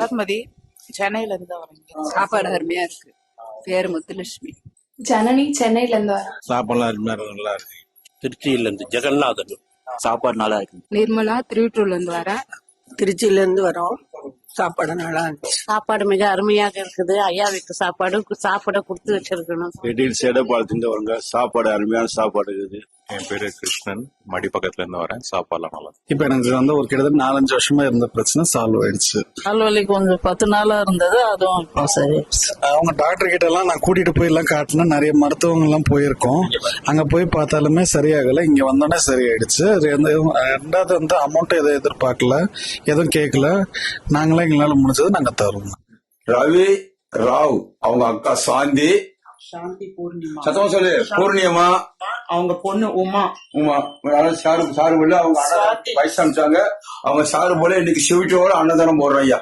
வளர்மதி சென்னையில இருந்து வரீங்க. சாப்பாடு அருமையா இருக்கு. பேரு முத்துலட்சுமி. ஜனனி சென்னையில இருந்து வரேன் சாப்பாடுலாம் அருமையா இருக்கு, நல்லா இருக்கு. திருச்சியிலேருந்து ஜெகநாதன். சாப்பாடு நல்லா இருக்கு. நிர்மலா திருவிட்டூர்ல இருந்து வரேன் திருச்சியில இருந்து வரோம். சாப்பாடு நல்லா இருந்துச்சு. சாப்பாடு மிக அருமையாக இருக்குது. ஐயா வீட்டு சாப்பாடு சாப்பிட கொடுத்து வச்சிருக்கணும். இட்லி சேடப்பாளத்துலேருந்து வருங்க சாப்பாடு அருமையான சாப்பாடு இருக்குது. என் பேரு கிருஷ்ணன். மடி பக்கத்துல இருந்து வரேன். சாப்பாடுலாம் நல்லா. இப்ப எனக்கு வந்து ஒரு கிட்டத்தட்ட நாலஞ்சு வருஷமா இருந்த பிரச்சனை சால்வ் ஆயிடுச்சு. கால்வலி கொஞ்சம் பத்து நாளா இருந்தது அதுவும் இப்போ சரி. அவங்க டாக்டர் கிட்ட எல்லாம் நான் கூட்டிட்டு போய் எல்லாம் காட்டினேன் நிறைய மருத்துவங்க எல்லாம் போயிருக்கோம். அங்க போய் பார்த்தாலுமே சரியாகல. இங்க வந்தோடனே சரியாயிடுச்சு. ரெண்டு- ரெண்டாவது வந்து அமௌண்ட் எதுவும் எதிர்பார்க்கல. எதுவும் கேட்கல. நாங்களே எங்களால முடிஞ்சது நாங்க தருவோம். ரவி ராவ் அவங்க அக்கா சாந்தி. சாந்தி பூர்ணிமா. சத்தமா சொல்லு. பூர்ணியமா அவங்க பொண்ணு உமா. உமா. அதாவது சாரு சாரு போல அவங்க அண்ணன் வயசு அனுப்பிச்சாங்க. அவங்க சாரு போல இன்னைக்கு சிவிட்டோட அன்னதானம் போடுறோம் ஐயா